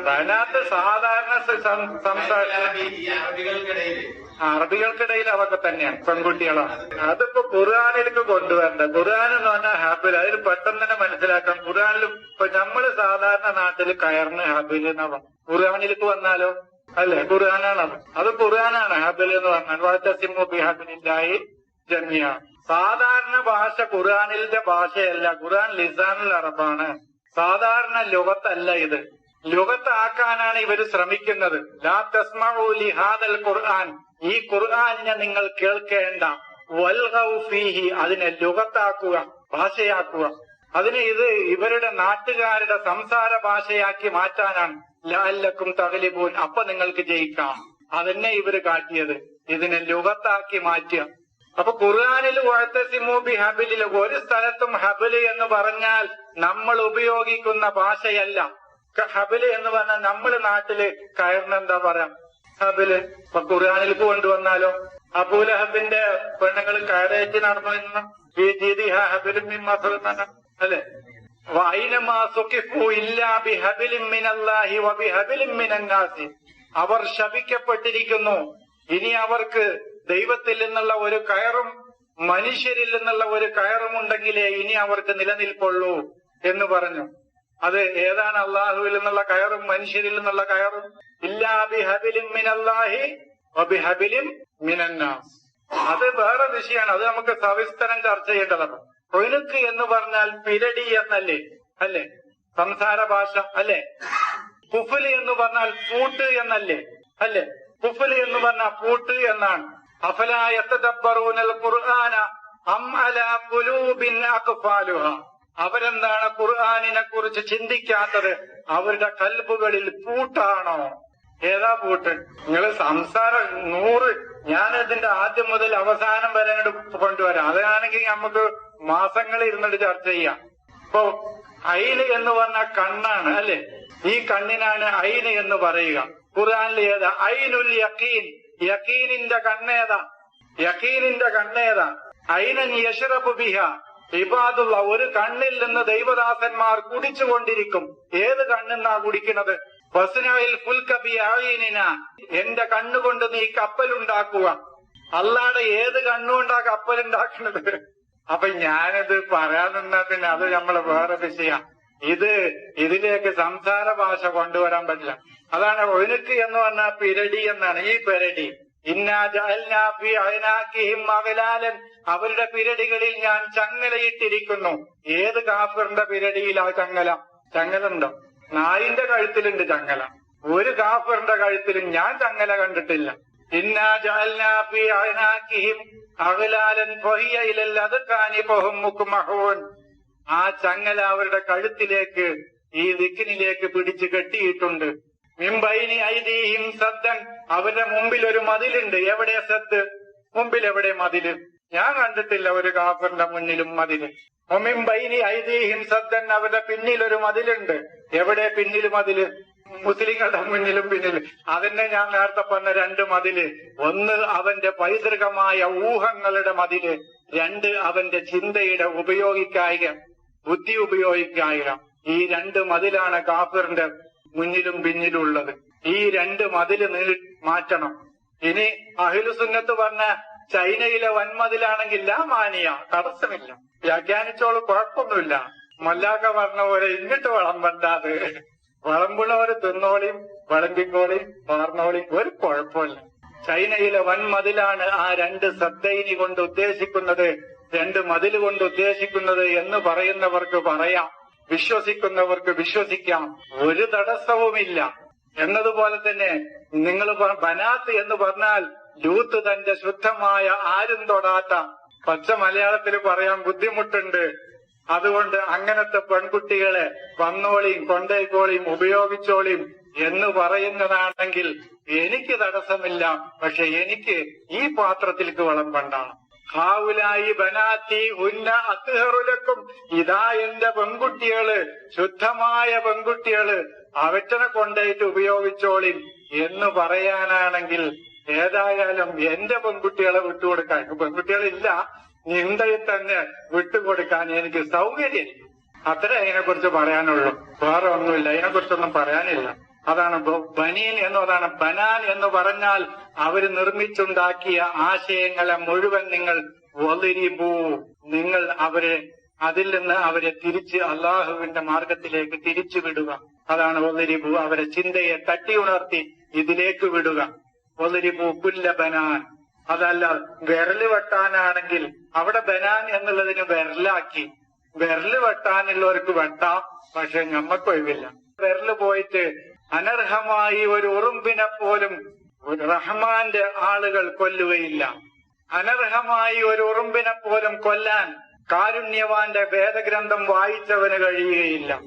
അതിനകത്ത് സാധാരണ അറബികൾക്കിടയിൽ. അതൊക്കെ തന്നെയാണ് പെൺകുട്ടികളാണ്. അതിപ്പോ ഖുർആാനിലേക്ക് കൊണ്ടുവരണ്ട. ഖുർആൻ എന്ന് പറഞ്ഞാൽ ഹാബിൽ അതിൽ പെട്ടെന്ന് തന്നെ മനസ്സിലാക്കാം. ഖുർആാനിൽ ഇപ്പൊ നമ്മൾ സാധാരണ നാട്ടിൽ കയറിന് ഹാബിൽ എന്നാ പറഞ്ഞത് ഖുർആാനിലേക്ക് വന്നാലോ? അല്ലെ? ഖുർആാനാണ് അത്. ഖുർആനാണ് ഹാബിൽ എന്ന് പറഞ്ഞാൽ. വാറ്റസിമു ബിഹാബിനില്ലായി ജമിയ സാധാരണ ഭാഷ ഖുർആാനിന്റെ ഭാഷയല്ല. ഖുർആൻ ലിസാനുൽ അറബാണ്. സാധാരണ ലോകത്തല്ല ഇത്. ലുഗത്താക്കാനാണ് ഇവർ ശ്രമിക്കുന്നത്. ലാ തസ്മഉ ലിഹാദൽ ഖുർആൻ. ഈ ഖുർആനിനെ നിങ്ങൾ കേൾക്കേണ്ട. ഫീഹി അതിനെ ലുഗത്താക്കുക ഭാഷയാക്കുക. അതിന് ഇത് ഇവരുടെ നാട്ടുകാരുടെ സംസാര ഭാഷയാക്കി മാറ്റാനാണ്. ലാലക്കും തകലിബൂൻ അപ്പൊ നിങ്ങൾക്ക് ജയിക്കാം. അതന്നെ ഇവർ കാട്ടിയത്. ഇതിനെ ലുഗത്താക്കി മാറ്റുക. അപ്പൊ ഖുർആാനിൽ വഴത്തസിമൂബി ഹബിലിൽ ഒരു സ്ഥലത്തും ഹബിൽ എന്ന് പറഞ്ഞാൽ നമ്മൾ ഉപയോഗിക്കുന്ന ഭാഷയല്ല. ഹബിൽ എന്ന് പറഞ്ഞാൽ നമ്മുടെ നാട്ടിൽ കയറിന് എന്താ പറയാ? ഹബിൽ. ഇപ്പൊ ഖുർആാനിലേക്ക് കൊണ്ടുവന്നാലോ? അബൂലഹബിന്റെ പെണ്ണുങ്ങൾ കയറേറ്റ് നടന്നു എന്നാണ്. അല്ലെ? അവർ ശപിക്കപ്പെട്ടിരിക്കുന്നു. ഇനി അവർക്ക് ദൈവത്തിൽ നിന്നുള്ള ഒരു കയറും മനുഷ്യരിൽ നിന്നുള്ള ഒരു കയറും ഉണ്ടെങ്കിലേ ഇനി അവർക്ക് നിലനിൽപ്പുള്ളൂ എന്ന് പറഞ്ഞു. അത് ഏതാണ് അള്ളാഹുവിൽ നിന്നുള്ള കയറും? മനുഷ്യരിൽ നിന്നുള്ള കയറും? ഇല്ലാ ബിഹബിലിൻ മിനല്ലാഹി വബിഹബിലിൻ മിനന്നാസ്. അത് വേറെ വിഷയമാണ്. അത് നമുക്ക് സവിസ്തരം ചർച്ച ചെയ്യേണ്ടതാണ്. ഒഴുക്ക് എന്ന് പറഞ്ഞാൽ പിരടി എന്നല്ലേ? അല്ലേ? സംസാര ഭാഷ അല്ലേ? കുഫുൽ എന്ന് പറഞ്ഞാൽ പൂട്ട് എന്നല്ലേ? അല്ലേ? കുഫുൽ എന്ന് പറഞ്ഞാൽ പൂട്ട് എന്നാണ്. അഫലായ ഖുർആന അം അല ഖുലൂബിൻ അഖ്ഫാലുഹ. അവരെന്താണ് ഖുർആാനിനെ കുറിച്ച് ചിന്തിക്കാത്തത്? അവരുടെ കൽബുകളിൽ പൂട്ടാണോ? ഏതാ പൂട്ട്? നിങ്ങൾ സംസാരം നൂറ്. ഞാൻ ഇതിന്റെ ആദ്യം മുതൽ അവസാനം വരെ അങ്ങോട്ട് കൊണ്ടുവരാം. അതാണെങ്കിൽ നമുക്ക് മാസങ്ങൾ ഇരുന്നിട്ട് ചർച്ച ചെയ്യാം. ഇപ്പൊ ഐന് എന്ന് പറഞ്ഞ കണ്ണാണ് അല്ലെ? ഈ കണ്ണിനാണ് ഐന് എന്ന് പറയുക. ഖുർആാനിൽ ഏതാ? ഐനുൽ യക്കീൻ യക്കീനിന്റെ കണ്ണേതാ യക്കീനിന്റെ കണ്ണേതാ ഐനൻ യഷറബു ബിഹ. ഇബാദുള്ള ഒരു കണ്ണിൽ നിന്ന് ദൈവദാസന്മാർ കുടിച്ചുകൊണ്ടിരിക്കും. ഏത് കണ്ണെന്നാ കുടിക്കുന്നത്? ബസ്നയിൽ എന്റെ കണ്ണുകൊണ്ട് നീ കപ്പലുണ്ടാക്കുക അല്ലാതെ ഏത് കണ്ണുകൊണ്ടാ കപ്പലുണ്ടാക്കുന്നത് അപ്പൊ ഞാനിത് പറയാൻ നിന്നാ പിന്നെ അത് നമ്മൾ വേറെ വിഷയ ഇത് ഇതിലേക്ക് സംസാര ഭാഷ കൊണ്ടുവരാൻ പറ്റില്ല. അതാണ് ഒഴുക്ക് എന്ന് പറഞ്ഞാൽ പിരടി എന്നാണ്. ഈ പിരടി. ഇന്നാ അഗ്ലാലൻ അവരുടെ പിരടികളിൽ ഞാൻ ചങ്ങലയിട്ടിരിക്കുന്നു. ഏത് കാഫറിന്റെ പിരടിയിൽ ആ ചങ്ങല? ചങ്ങലുണ്ടോ നായിന്റെ കഴുത്തിലുണ്ട് ചങ്ങല. ഒരു കാഫറിന്റെ കഴുത്തിലും ഞാൻ ചങ്ങല കണ്ടിട്ടില്ല. ആ ചങ്ങല അവരുടെ കഴുത്തിലേക്ക് ഈ ദിക്കിനിലേക്ക് പിടിച്ചു കെട്ടിയിട്ടുണ്ട്. മിംബൈനി ഐദീഹിം സദ്ദൻ. അവരുടെ മുമ്പിൽ ഒരു മതിലുണ്ട്. എവിടെ സദ്? മുമ്പിൽ എവിടെ മതിൽ? ഞാൻ കണ്ടിട്ടില്ല ഒരു കാഫറിന്റെ മുന്നിലും മതിൽ. ബൈനി ഐദീഹിം സദ്ദൻ അവരുടെ പിന്നിൽ ഒരു മതിലുണ്ട്. എവിടെ പിന്നിലും മതിൽ? മുസ്ലിങ്ങളുടെ മുന്നിലും പിന്നിൽ അതന്നെ ഞാൻ നേരത്തെ പറഞ്ഞ രണ്ട് മതിൽ. ഒന്ന് അവന്റെ പൈതൃകമായ ഊഹങ്ങളുടെ മതിൽ. രണ്ട് അവന്റെ ചിന്തയുടെ ഉപയോഗിക്കായിക ബുദ്ധി ഉപയോഗിക്കായിക. ഈ രണ്ട് മതിലാണ് കാഫിറിന്റെ മുന്നിലും പിന്നിലുള്ളത്. ഈ രണ്ട് മതിൽ മാറ്റണം. ഇനി അഹിലുസുന്നത്ത് പറഞ്ഞ ചൈനയിലെ വൻമതിലാണെങ്കിൽ ലാ മാനിയ തടസ്സമില്ല. വ്യാഖ്യാനിച്ചോളൂ കുഴപ്പമൊന്നുമില്ല. മല്ലാക്ക പറഞ്ഞ പോലെ ഇങ്ങിട്ട് വിളമ്പണ്ടാത് വിളമ്പുള്ളവര് തിന്നോളിയും വിളമ്പിക്കോളിയും പാർന്നോളിയും ഒരു കുഴപ്പമില്ല. ചൈനയിലെ വൻമതിലാണ് ആ രണ്ട് സദ്ദൈനി കൊണ്ട് ഉദ്ദേശിക്കുന്നത് രണ്ട് മതിൽ കൊണ്ട് ഉദ്ദേശിക്കുന്നത് എന്ന് പറയുന്നവർക്ക് പറയാം. വിശ്വസിക്കുന്നവർക്ക് വിശ്വസിക്കാം. ഒരു തടസ്സവുമില്ല. എന്നതുപോലെ തന്നെ നിങ്ങൾ ബനാത്ത് എന്ന് പറഞ്ഞാൽ ലൂത്ത് തന്റെ ശുദ്ധമായ ആരും തൊടാത്ത പച്ച മലയാളത്തിൽ പറയാൻ ബുദ്ധിമുട്ടുണ്ട്. അതുകൊണ്ട് അങ്ങനത്തെ പെൺകുട്ടികളെ വന്നോളിയും കൊണ്ടേക്കോളിയും ഉപയോഗിച്ചോളിയും എന്ന് പറയുന്നതാണെങ്കിൽ എനിക്ക് തടസ്സമില്ല. പക്ഷെ എനിക്ക് ഈ പാത്രത്തിലേക്ക് വിളമ്പണ്ടാണ് ഹാവുലായി ബനാത്തി ഉന്ന അത്തുഹറുലക്കും ഇതാ എന്റെ പെൺകുട്ടികൾ ശുദ്ധമായ പെൺകുട്ടികൾ. അവറ്റനെ കൊണ്ടേറ്റ് ഉപയോഗിച്ചോളിൻ എന്ന് പറയാനാണെങ്കിൽ ഏതായാലും എന്റെ പെൺകുട്ടികളെ വിട്ടുകൊടുക്കാൻ പെൺകുട്ടികളില്ല നിന്തയിൽ തന്നെ വിട്ടുകൊടുക്കാൻ എനിക്ക് സൗകര്യം. അത്രേ അതിനെ കുറിച്ച് പറയാനുള്ളൂ. വേറെ ഒന്നുമില്ല. അതിനെ കുറിച്ചൊന്നും പറയാനില്ല. അതാണ് ബനീൻ എന്നതാണ്. ബനാൻ എന്ന് പറഞ്ഞാൽ അവർ നിർമ്മിച്ചുണ്ടാക്കിയ ആശയങ്ങളെ മുഴുവൻ നിങ്ങൾ ഒലിരിബൂ നിങ്ങൾ അവരെ അതിൽ നിന്ന് അവരെ തിരിച്ച് അള്ളാഹുവിന്റെ മാർഗത്തിലേക്ക് തിരിച്ചു വിടുക അതാണ് ഒലിരിബു അവരെ ചിന്തയെ തട്ടി ഉണർത്തി ഇതിലേക്ക് വിടുക. കുല്ല ബനാൻ. അതല്ല വിരൽ വെട്ടാനാണെങ്കിൽ അവിടെ ബനാൻ എന്നുള്ളതിന് വിരലാക്കി. വിരൽ വെട്ടാനുള്ളവർക്ക് വെട്ടാം പക്ഷെ ഞമ്മക്ക് ഒഴിവില്ല. വിരൽ പോയിട്ട് അനർഹമായി ഒരു ഉറുമ്പിനെ പോലും റഹ്മാന്റെ ആളുകൾ കൊല്ലുകയില്ല. അനർഹമായി ഒരു ഉറുമ്പിനെ പോലും കൊല്ലാൻ കാരുണ്യവാന്റെ വേദഗ്രന്ഥം വായിച്ചവന് കഴിയുകയില്ല.